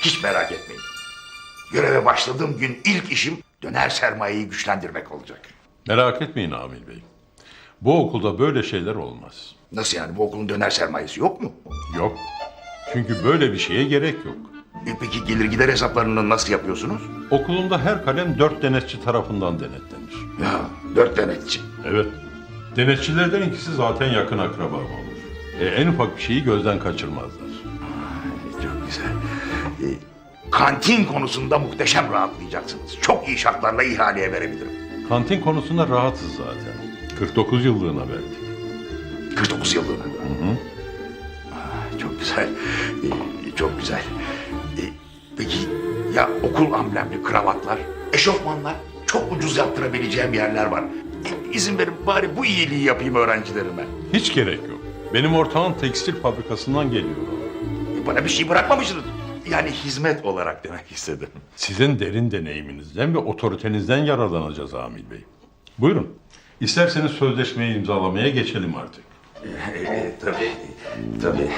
Hiç merak etmeyin. Göreve başladığım gün ilk işim döner sermayeyi güçlendirmek olacak. Merak etmeyin Amil Bey. Bu okulda böyle şeyler olmaz. Nasıl yani bu okulun döner sermayesi yok mu? Yok. Çünkü böyle bir şeye gerek yok. E peki gelir gider hesaplarını nasıl yapıyorsunuz? Okulumda her kalem dört denetçi tarafından denetlenir. Ya dört denetçi. Evet. Denetçilerden ikisi zaten yakın akraba olur. E, en ufak bir şeyi gözden kaçırmazlar. Çok güzel. E, kantin konusunda muhteşem rahatlayacaksınız. Çok iyi şartlarla ihaleye verebilirim. Kantin konusunda rahatsız zaten. 49 yıllığına verdik. 49 yıllığına. Aa, çok güzel. E, çok güzel. E, peki ya okul amblemli kravatlar, eşofmanlar çok ucuz yaptırabileceğim yerler var. E, izin verin bari bu iyiliği yapayım öğrencilerime. Hiç gerek yok. Benim ortağım tekstil fabrikasından geliyor. E, bana bir şey bırakmamışsınız. Yani hizmet olarak demek istedim. Sizin derin deneyiminizden ve otoritenizden yararlanacağız Amil Bey. Buyurun. İsterseniz sözleşmeyi imzalamaya geçelim artık. E, tabii, tabii.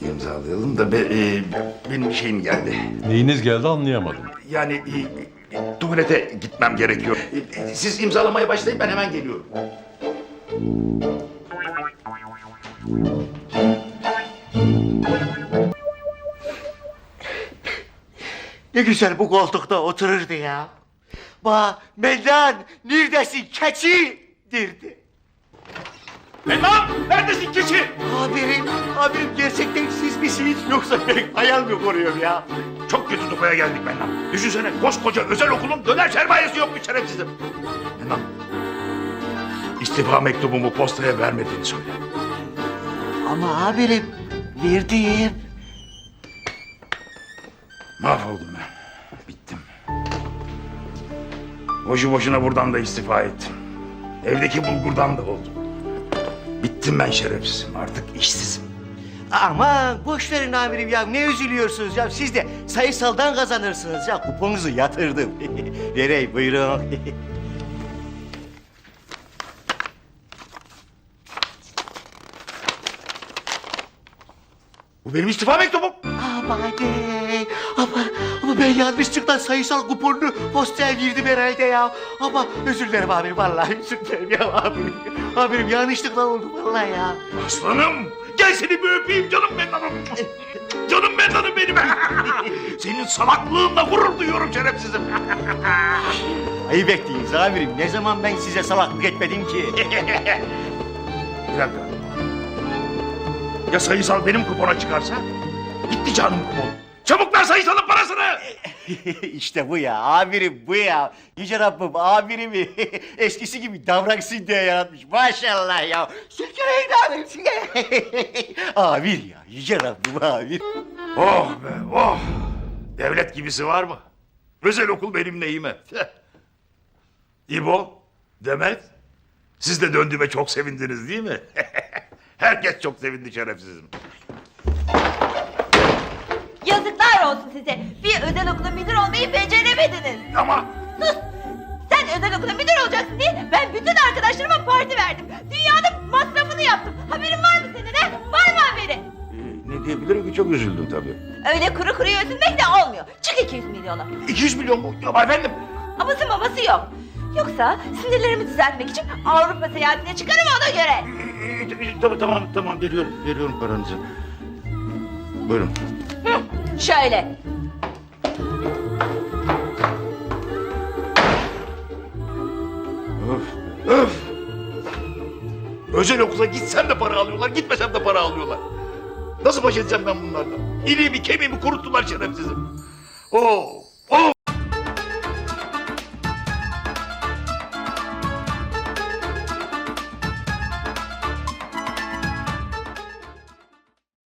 İmzalayalım da be, e, benim şeyim geldi. Neyiniz geldi anlayamadım. Yani e, e, tuvalete gitmem gerekiyor. E, e, siz imzalamaya başlayın ben hemen geliyorum. Ne güzel bu koltukta otururdu ya. Ba, Mendan, neredesin keçi? Dirdi. Mennan neredesin keçi? Abirim, abirim gerçekten siz misiniz yoksa ben hayal mi kuruyorum ya? Çok kötü tufaya geldik Mennan. Düşünsene koskoca özel okulun döner sermayesi yokmuş şerefsizim. Mennan istifa mektubumu postaya vermediğini söyle. Ama abirim, verdim. Mahvoldum ben. Bittim. Boşu boşuna buradan da istifa ettim. Evdeki bulgurdan da oldum. Bittim ben şerefsizim. Artık işsizim. Aman boş verin amirim ya ne üzülüyorsunuz ya siz de sayısaldan kazanırsınız ya kuponunuzu yatırdım. Verey buyurun. Bu benim istifa mektubum. Aman be. Ben yanlışlıkla sayısal kuponunu postaya girdim herhalde ya. Ama özür dilerim amirim vallahi özür dilerim ya amirim. Amirim yanlışlıkla oldu vallahi ya. Aslanım. Gel seni bir öpeyim canım Mennan'ım. Canım Mennan'ım benim. Senin salaklığınla gurur duyuyorum şerefsizim. Ayıp ettiniz amirim. Ne zaman ben size salaklık etmedim ki? Bir dakika. Ya sayısal benim kupona çıkarsa? Gitti canım kupon. Çabuk ver sayısalın parasını. işte bu ya amirim bu ya. Yüce Rabbim amirimi eskisi gibi davransın diye yaratmış. Maşallah ya. Sürkeleyin amirim sürkeleyin. Amir ya Yüce Rabbim amir. Oh be oh. Devlet gibisi var mı? Özel okul benim neyime. İbo, Demet. Siz de döndüğüme çok sevindiniz değil mi? Herkes çok sevindi şerefsizim. Olsun size. Bir özel okulun müdür olmayı beceremediniz. Ama Sus! Sen özel okulun müdür olacaksın diye ben bütün arkadaşlarıma parti verdim. Dünyanın masrafını yaptım. Haberin var mı senin he? Var mı haberi? ne diyebilirim ki çok üzüldüm tabii. Öyle kuru kuruya üzülmek de olmuyor. Çık 200 milyona. 200 milyon mu? Ama efendim. Aması maması yok. Yoksa sinirlerimi düzeltmek için Avrupa seyahatine çıkarım ona göre. Ee, Tamam tamam tamam veriyorum veriyorum paranızı. Buyurun. Hı, şöyle. Öf öf. Özel okula gitsem de para alıyorlar, gitmesem de para alıyorlar. Nasıl baş edeceğim ben bunlarla? İliğimi kemiğimi kuruttular şerefsizim. Oo.